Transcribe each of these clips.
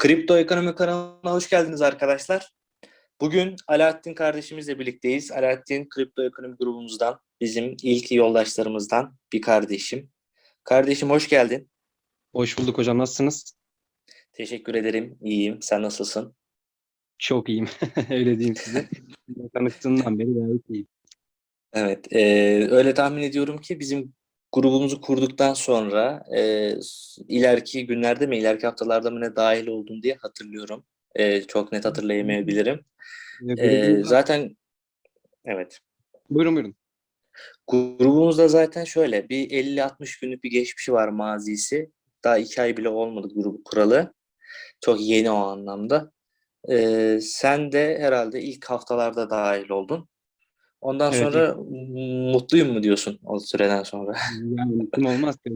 Kripto Ekonomi kanalına hoş geldiniz arkadaşlar. Bugün Alaaddin kardeşimizle birlikteyiz. Alaaddin Kripto Ekonomi grubumuzdan, bizim ilk yoldaşlarımızdan bir kardeşim. Kardeşim hoş geldin. Hoş bulduk hocam. Nasılsınız? Teşekkür ederim. İyiyim. Sen nasılsın? Çok iyiyim. Öyle diyeyim size. Tanıştığımdan beri gayet iyiyim. Evet. eee, öyle tahmin ediyorum ki bizim grubumuzu kurduktan sonra eee, ileriki günlerde mi, ileriki haftalarda mı ne dahil oldum diye hatırlıyorum. Eee, çok net hatırlayamayabilirim. Grubumuzda- zaten evet. Buyurun buyurun. Grubumuzda zaten şöyle bir 50-60 günlük bir geçmişi var mazisi. Daha iki ay bile olmadı grubu kuralı. Çok yeni o anlamda. Ee, sen de herhalde ilk haftalarda dahil oldun. Ondan Evet, sonra mutluyum mu diyorsun o süreden sonra? Yani olmaz?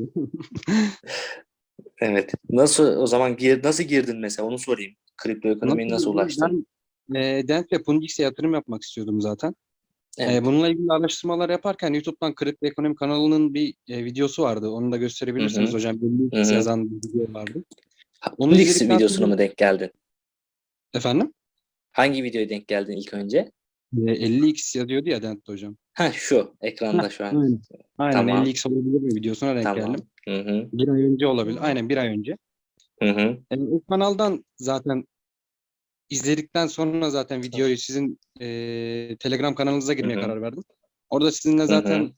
Evet. Nasıl o zaman gir, nasıl girdin mesela onu sorayım. Kripto ekonomiye nasıl ulaştın? Ben e, Dent ve Pundix'e yatırım yapmak istiyordum zaten. E, Evet. bununla ilgili araştırmalar yaparken YouTube'dan Kripto Ekonomi kanalının bir e, videosu vardı. Onu da gösterebilirsiniz Hı hı. hocam. Bir yazan bir video vardı. Ha, onu Pundix izledikten videosuna sonra- mı denk geldin? Efendim? Hangi videoya denk geldin ilk önce? E, 50x yazıyordu ya Dent'te hocam. Ha şu ekranda şu an. Aynen. Aynen Tamam. 50x olabilir mi videosuna denk Tamam. geldim. Hı hı. Bir ay önce olabilir. Aynen bir ay önce. Hı hı. E, o kanaldan zaten izledikten sonra zaten videoyu sizin e, Telegram kanalınıza girmeye Hı hı. karar verdim. Orada sizinle zaten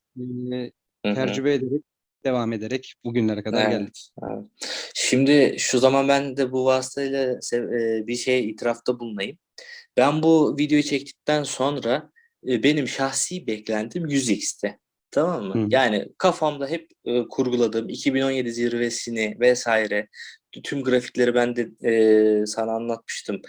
e, tercüme ederek devam ederek bugünlere kadar geldik. Evet, evet. Şimdi şu zaman ben de bu vasıtayla e, bir şey itirafta bulunayım. Ben bu videoyu çektikten sonra e, benim şahsi beklentim 100x'ti. Tamam mı? Hı. Yani kafamda hep e, kurguladığım 2017 zirvesini vesaire tüm grafikleri ben de e, sana anlatmıştım.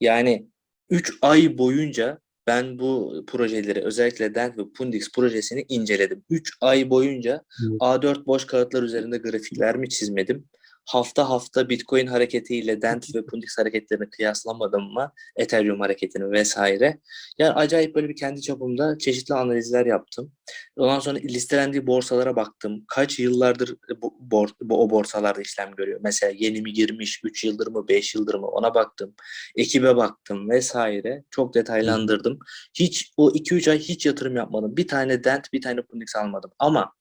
Yani 3 ay boyunca ben bu projeleri özellikle Dent ve Pundix projesini inceledim. 3 ay boyunca Evet. A4 boş kağıtlar üzerinde grafikler mi çizmedim? Hafta hafta Bitcoin hareketiyle Dent ve Pundix hareketlerini kıyaslamadım mı? Ethereum hareketini vesaire. Yani acayip böyle bir kendi çapımda çeşitli analizler yaptım. Ondan sonra listelendiği borsalara baktım. Kaç yıllardır bu, bor, bu- o borsalarda işlem görüyor? Mesela yeni mi girmiş, 3 yıldır mı, 5 yıldır mı? Ona baktım. Ekibe baktım vesaire. Çok detaylandırdım. Hiç o 2-3 ay hiç yatırım yapmadım. Bir tane Dent, bir tane Pundix almadım. Ama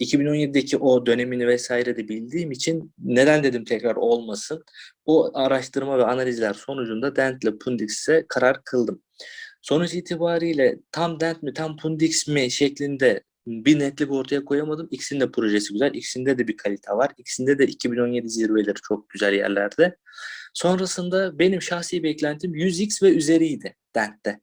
2017'deki o dönemini vesaire de bildiğim için neden dedim tekrar olmasın. O araştırma ve analizler sonucunda Dent ile Pundix'e karar kıldım. Sonuç itibariyle tam Dent mi tam Pundix mi şeklinde bir netlik ortaya koyamadım. İkisinin de projesi güzel. İkisinde de bir kalite var. İkisinde de 2017 zirveleri çok güzel yerlerde. Sonrasında benim şahsi beklentim 100x ve üzeriydi Dent'te.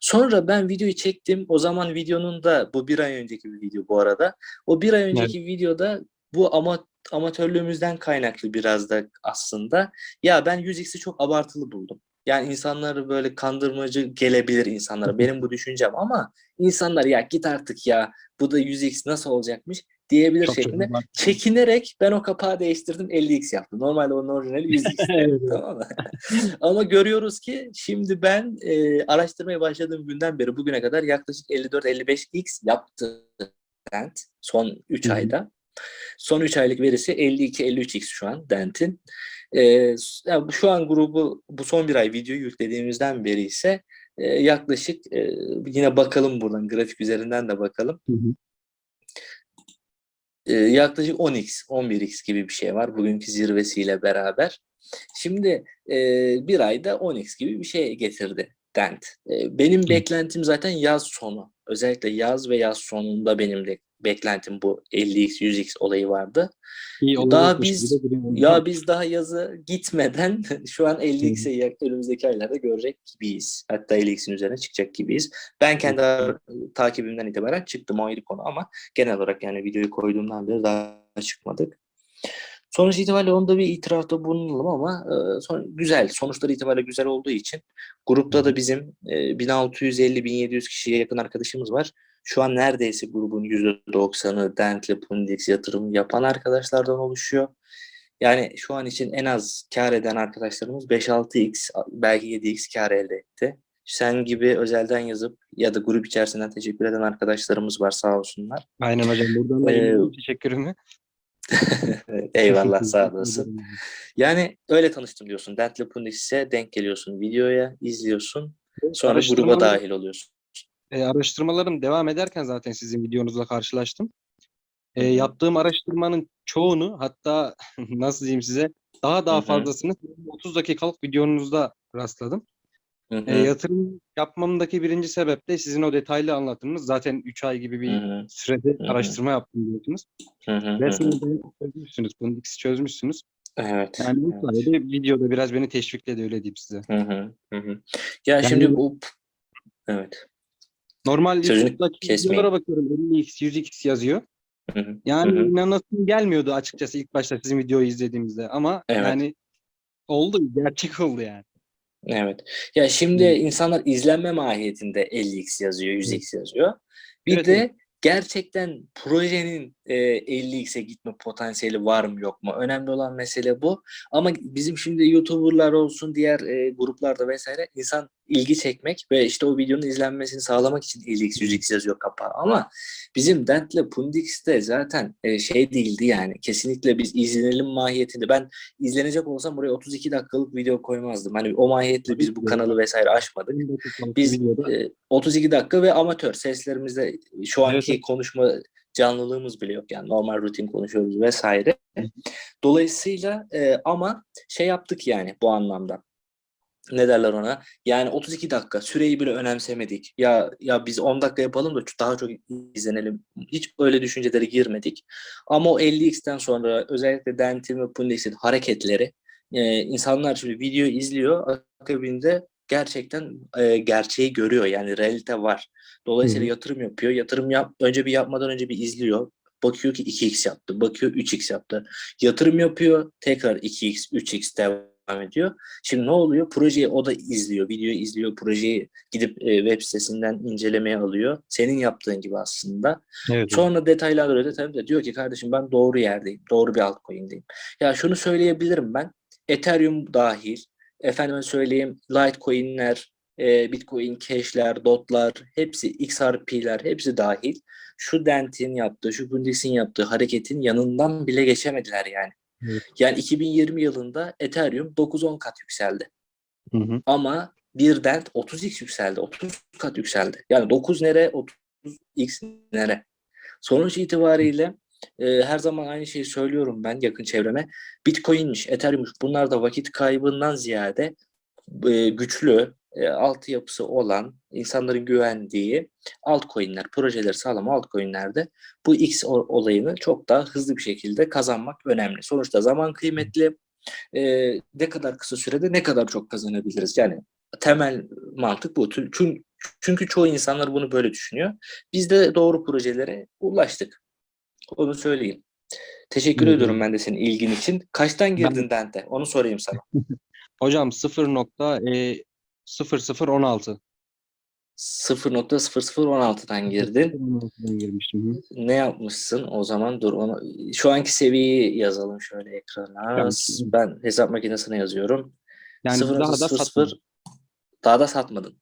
Sonra ben videoyu çektim. O zaman videonun da bu bir ay önceki bir video bu arada. O bir ay önceki videoda bu ama amatörlüğümüzden kaynaklı biraz da aslında. Ya ben 100x'i çok abartılı buldum. Yani insanları böyle kandırmacı gelebilir insanlara. Benim bu düşüncem ama insanlar ya git artık ya bu da 100x nasıl olacakmış diyebilir Çok çok şeklinde. abartı. Çekinerek ben o kapağı değiştirdim 50x yaptım. Normalde onun orijinali 100x. Evet. tamam mı? Ama görüyoruz ki şimdi ben e, araştırmaya başladığım günden beri bugüne kadar yaklaşık 54-55x yaptı Dent son 3 Hı hı. ayda. Son 3 aylık verisi 52-53x şu an Dent'in. E, s- ya bu- şu an grubu bu son bir ay videoyu yüklediğimizden beri ise e, yaklaşık e, yine bakalım buradan grafik üzerinden de bakalım. Hı hı. E, yaklaşık 10x, 11x gibi bir şey var bugünkü zirvesiyle beraber. Şimdi e, bir ayda 10x gibi bir şey getirdi Dent. E, benim beklentim zaten yaz sonu. Özellikle yaz ve yaz sonunda benim de beklentim bu 50x, 100x olayı vardı. İyi Daha biz-. Ya biz daha yazı gitmeden şu an 50x'e yak- önümüzdeki aylarda görecek gibiyiz. Hatta 50x'in üzerine çıkacak gibiyiz. Ben kendi takibimden itibaren çıktım o ayrı konu ama genel olarak yani videoyu koyduğumdan beri daha çıkmadık. Sonuç itibariyle onda bir itirafta bulunalım ama e, son, güzel. Sonuçları itibariyle güzel olduğu için grupta da bizim e, 1650-1700 kişiye yakın arkadaşımız var. Şu an neredeyse grubun %90'ı Dent'le Pundix yatırım yapan arkadaşlardan oluşuyor. Yani şu an için en az kar eden arkadaşlarımız 5-6x belki 7x kar elde etti. Sen gibi özelden yazıp ya da grup içerisinden teşekkür eden arkadaşlarımız var sağ olsunlar. Aynen hocam. Buradan da Ee, teşekkürümü. Eyvallah sağ olasın. Yani öyle tanıştım diyorsun. Dentle Pundix'e denk geliyorsun videoya, izliyorsun. Sonra gruba dahil oluyorsun. E, araştırmalarım devam ederken zaten sizin videonuzla karşılaştım. E, Hı hı. yaptığım araştırmanın çoğunu hatta nasıl diyeyim size daha Hı daha hı. fazlasını 30 dakikalık videonuzda rastladım. Hı E, hı, yatırım yapmamdaki birinci sebep de sizin o detaylı anlatımınız. Zaten 3 ay gibi hı bir hı, sürede hı hı. araştırma yaptım hı hı, hı hı. siz de çözmüşsünüz. Pundix'i çözmüşsünüz. Evet. Yani bu evet. sayede videoda biraz beni teşvikledi öyle diyeyim size. Hı hı, hı hı. Ya Yani- şimdi bu evet. Normal Sözünü kesmeyin. bakıyorum 50x, 100x yazıyor. Hı hı, Yani hı hı. inanasım gelmiyordu açıkçası ilk başta sizin videoyu izlediğimizde ama Evet. yani oldu, gerçek oldu yani. Evet. Ya şimdi Hı. insanlar izlenme mahiyetinde 50x yazıyor, 100x yazıyor. Bir Evet, de evet. gerçekten projenin e, 50x'e gitme potansiyeli var mı yok mu? Önemli olan mesele bu. Ama bizim şimdi YouTuber'lar olsun, diğer e, gruplarda vesaire insan ilgi çekmek ve işte o videonun izlenmesini sağlamak için 50x, 100x yazıyor kapağı. Ama bizim Dent'le Pundix'te zaten e, şey değildi yani. Kesinlikle biz izlenelim mahiyetinde. Ben izlenecek olsam buraya 32 dakikalık video koymazdım. Hani o mahiyetle biz bu kanalı vesaire açmadık. 10 dakikalık Biz e, 32 dakika ve amatör seslerimizde şu anki konuşma canlılığımız bile yok yani normal rutin konuşuyoruz vesaire. Dolayısıyla e, ama şey yaptık yani bu anlamda. Ne derler ona? Yani 32 dakika süreyi bile önemsemedik. Ya ya biz 10 dakika yapalım da daha çok izlenelim. Hiç böyle düşüncelere girmedik. Ama o 50x'ten sonra özellikle Dentin ve Pundix'in hareketleri e, insanlar şimdi video izliyor akabinde gerçekten e, gerçeği görüyor. Yani realite var. Dolayısıyla Hı yatırım yapıyor. Yatırım yap önce bir yapmadan önce bir izliyor. Bakıyor ki 2x yaptı. Bakıyor 3x yaptı. Yatırım yapıyor. Tekrar 2x, 3x devam ediyor. Şimdi ne oluyor? Projeyi o da izliyor. Videoyu izliyor. Projeyi gidip e, web sitesinden incelemeye alıyor. Senin yaptığın gibi aslında. evet. Sonra detaylandırıyor. Detaylandırıyor. Diyor ki kardeşim ben doğru yerdeyim. Doğru bir altcoin'deyim. Ya şunu söyleyebilirim ben. Ethereum dahil. Efendime söyleyeyim Litecoin'ler, e, Bitcoin Cash'ler, DOT'lar, hepsi XRP'ler hepsi dahil. Şu Dent'in yaptığı, şu Bundix'in yaptığı hareketin yanından bile geçemediler yani. Evet. Yani 2020 yılında Ethereum 9-10 kat yükseldi. Hı hı. Ama bir Dent 30x yükseldi. 30 kat yükseldi. Yani 9 nere, 30x nere? Sonuç itibariyle e, her zaman aynı şeyi söylüyorum ben yakın çevreme. Bitcoin'miş, Ethereum'muş bunlar da vakit kaybından ziyade e, güçlü, e, altyapısı olan, insanların güvendiği altcoin'ler, projeleri sağlam altcoin'lerde bu X olayını çok daha hızlı bir şekilde kazanmak önemli. Sonuçta zaman kıymetli. E, ne kadar kısa sürede ne kadar çok kazanabiliriz? Yani temel mantık bu. Çünkü, çünkü çoğu insanlar bunu böyle düşünüyor. Biz de doğru projelere ulaştık. Onu söyleyeyim. Teşekkür Evet, ediyorum ben de senin ilgin için. Kaçtan girdin Dente? Onu sorayım sana. Hocam 0.0016 0.0016'dan girdin. 0.16'dan girmiştim. Hı. Ne yapmışsın o zaman? Dur onu şu anki seviyeyi yazalım şöyle ekrana. Ben hesap makinesine yazıyorum. Yani daha da 0.00 satmadım. daha da satmadın.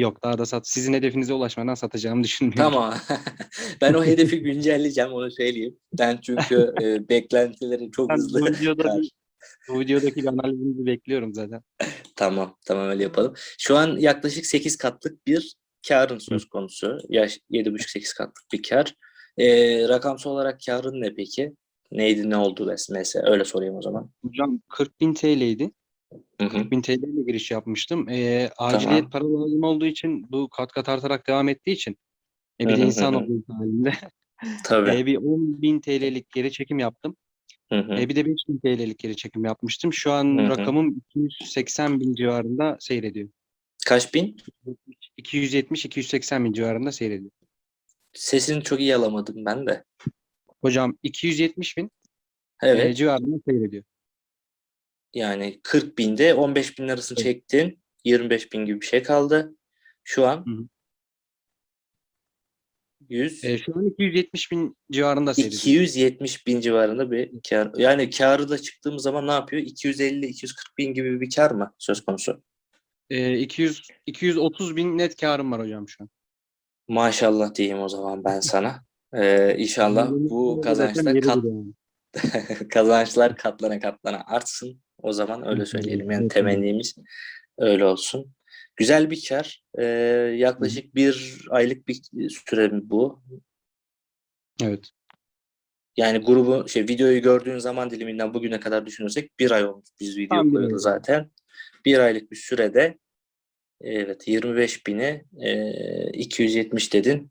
Yok daha da sat. Sizin hedefinize ulaşmadan satacağımı düşünmüyorum. Tamam. ben o hedefi güncelleyeceğim onu söyleyeyim. Ben çünkü e, beklentileri çok Ben hızlı bu videoda kar- bir, bu videodaki analizinizi bekliyorum zaten. Tamam, tamam öyle yapalım. Şu an yaklaşık 8 katlık bir karın söz konusu. Yaş 7,5-8 katlık bir kar. Ee, rakamsal olarak karın ne peki? Neydi, ne oldu mes- mesela? Öyle sorayım o zaman. Hocam 40.000 TL'ydi. Hı hı. 40.000 TL ile giriş yapmıştım. Ee, aciliyet para lazım olduğu için bu kat kat artarak devam ettiği için e, bir Hı de hı insan hı olduğu halinde Tabii. e, bir 10.000 TL'lik geri çekim yaptım. Hı hı. E, bir de 5.000 TL'lik geri çekim yapmıştım. Şu an Hı hı. rakamım 280 bin civarında seyrediyor. Kaç bin? 270-280 bin civarında seyrediyor. Sesini çok iyi alamadım ben de. Hocam 270 bin e, Evet. civarında seyrediyor. Yani 40 binde 15 bin arasını Evet. çektin. 25 bin gibi bir şey kaldı. Şu an Hı hı. 100 E, şu an 270 bin civarında seyrediyor. 270 bin civarında bir kar. Yani karı da çıktığımız zaman ne yapıyor? 250-240 bin gibi bir kar mı söz konusu? E, 200 230 bin net karım var hocam şu an. Maşallah diyeyim o zaman ben sana. Ee, inşallah bu yeridir kat. Kazançlar katlana katlana artsın. O zaman öyle söyleyelim. Yani temennimiz öyle olsun. Güzel bir kar. Ee, yaklaşık bir aylık bir süre mi bu? Evet. Yani grubu şey videoyu gördüğün zaman diliminden bugüne kadar düşünürsek bir ay olmuş biz video Tam koyalı zaten. Bir aylık bir sürede evet 25 bini e, 270 dedin.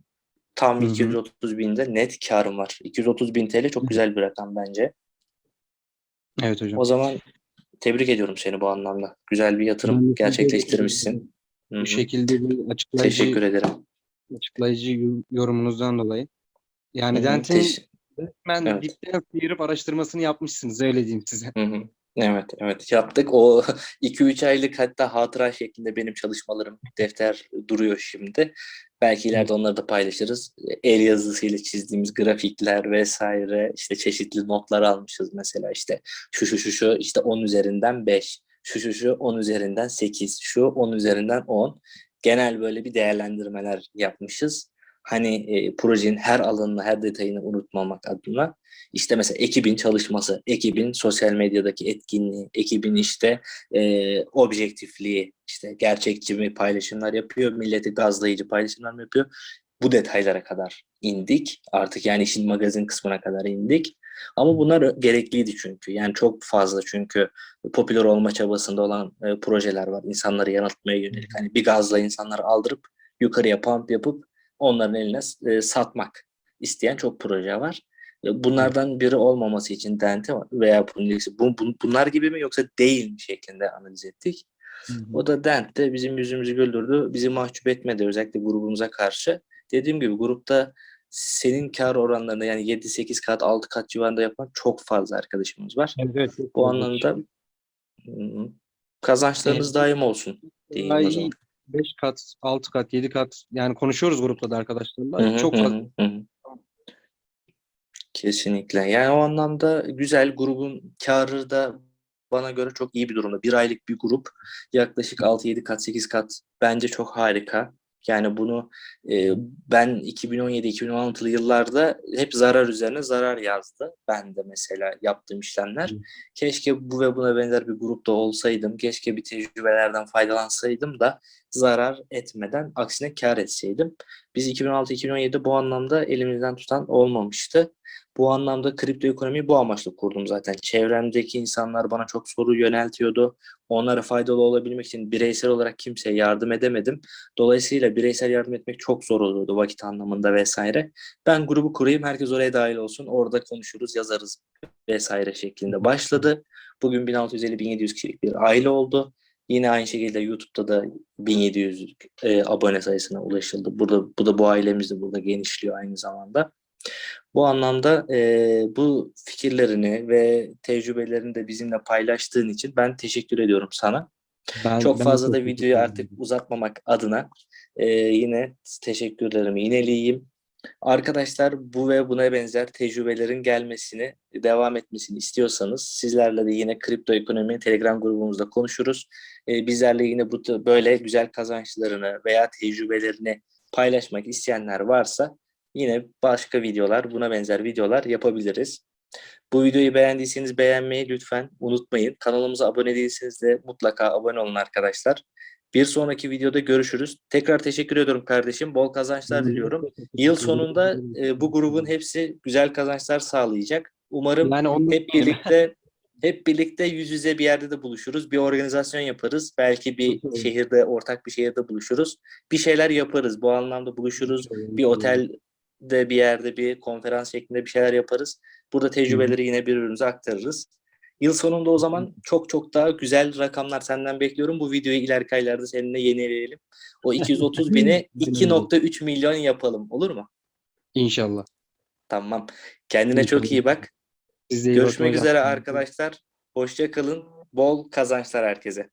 Tam Hı hı. 230 binde net karım var. 230 bin TL çok güzel bir rakam bence. Evet hocam. O zaman tebrik ediyorum seni bu anlamda. Güzel bir yatırım gerçekleştirmişsin. Bu şekilde bir açıklayıcı Teşekkür ederim. açıklayıcı yorumunuzdan dolayı. Yani Hı hı. Dent'in Teş- resmen Evet. dipten sıyırıp araştırmasını yapmışsınız öyle diyeyim size. Hı hı. Evet, evet yaptık. O 2-3 aylık hatta hatıra şeklinde benim çalışmalarım defter duruyor şimdi. Belki ileride onları da paylaşırız. El yazısıyla çizdiğimiz grafikler vesaire işte çeşitli notlar almışız mesela işte şu şu şu şu işte 10 üzerinden 5, şu şu şu 10 üzerinden 8, şu 10 üzerinden 10. Genel böyle bir değerlendirmeler yapmışız. Hani e, projenin her alanını, her detayını unutmamak adına. İşte mesela ekibin çalışması, ekibin sosyal medyadaki etkinliği, ekibin işte e, objektifliği, işte gerçekçi mi paylaşımlar yapıyor, milleti gazlayıcı paylaşımlar mı yapıyor? Bu detaylara kadar indik. Artık yani işin magazin kısmına kadar indik. Ama bunlar gerekliydi çünkü. Yani çok fazla çünkü popüler olma çabasında olan e, projeler var. İnsanları yanıltmaya yönelik. Hani bir gazla insanları aldırıp yukarıya pump yapıp onların eline e, satmak isteyen çok proje var. E, Bunlardan biri olmaması için Dente veya Punix'i bu, bu- bunlar gibi mi yoksa değil mi şeklinde analiz ettik. O da Dent'te bizim yüzümüzü güldürdü. Bizi mahcup etmedi özellikle grubumuza karşı. Dediğim gibi grupta senin kar oranlarında yani 7-8 kat 6 kat civarında yapan çok fazla arkadaşımız var. Evet, evet, Bu anlamda hı, kazançlarınız daim olsun diyeyim o Ay, zaman. 5 kat, 6 kat, 7 kat yani konuşuyoruz grupta da arkadaşlarla. Hı hı, Çok fazla. hı, hı. Kesinlikle. Yani o anlamda güzel grubun karı da bana göre çok iyi bir durumda. Bir aylık bir grup yaklaşık 6-7 kat 8 kat bence çok harika. Yani bunu e, ben 2017-2016'lı yıllarda hep zarar üzerine zarar yazdı. Ben de mesela yaptığım işlemler. Keşke bu ve buna benzer bir grupta olsaydım. Keşke bir tecrübelerden faydalansaydım da zarar etmeden aksine kar etseydim. Biz 2016-2017'de bu anlamda elimizden tutan olmamıştı. Bu anlamda kripto ekonomiyi bu amaçla kurdum zaten. Çevremdeki insanlar bana çok soru yöneltiyordu. Onlara faydalı olabilmek için bireysel olarak kimseye yardım edemedim. Dolayısıyla bireysel yardım etmek çok zor oluyordu vakit anlamında vesaire. Ben grubu kurayım, herkes oraya dahil olsun. Orada konuşuruz, yazarız vesaire şeklinde başladı. Bugün 1650-1700 kişilik bir aile oldu. Yine aynı şekilde YouTube'da da 1700 e, abone sayısına ulaşıldı. Burada bu da bu ailemiz de burada genişliyor aynı zamanda. Bu anlamda e, bu fikirlerini ve tecrübelerini de bizimle paylaştığın için ben teşekkür ediyorum sana. Ben, Çok ben fazla da videoyu artık uzatmamak adına e, yine teşekkürlerimi yineleyeyim. Arkadaşlar bu ve buna benzer tecrübelerin gelmesini, devam etmesini istiyorsanız sizlerle de yine kripto ekonomi Telegram grubumuzda konuşuruz. E, bizlerle yine bu böyle güzel kazançlarını veya tecrübelerini paylaşmak isteyenler varsa yine başka videolar, buna benzer videolar yapabiliriz. Bu videoyu beğendiyseniz beğenmeyi lütfen unutmayın. Kanalımıza abone değilseniz de mutlaka abone olun arkadaşlar. Bir sonraki videoda görüşürüz. Tekrar teşekkür ediyorum kardeşim. Bol kazançlar diliyorum. Yıl sonunda e, bu grubun hepsi güzel kazançlar sağlayacak. Umarım yani ondan hep birlikte hep birlikte yüz yüze bir yerde de buluşuruz. Bir organizasyon yaparız. Belki bir şehirde, ortak bir şehirde buluşuruz. Bir şeyler yaparız. Bu anlamda buluşuruz. Bir otelde bir yerde bir konferans şeklinde bir şeyler yaparız. Burada tecrübeleri yine birbirimize aktarırız. Yıl sonunda o zaman çok çok daha güzel rakamlar senden bekliyorum. Bu videoyu ileriki aylarda seninle yenileyelim. O 230 bini 2.3 milyon yapalım. Olur mu? İnşallah. Tamam. Kendine çok iyi bak. Siz Görüşmek üzere arkadaşlar. Hoşça kalın. Bol kazançlar herkese.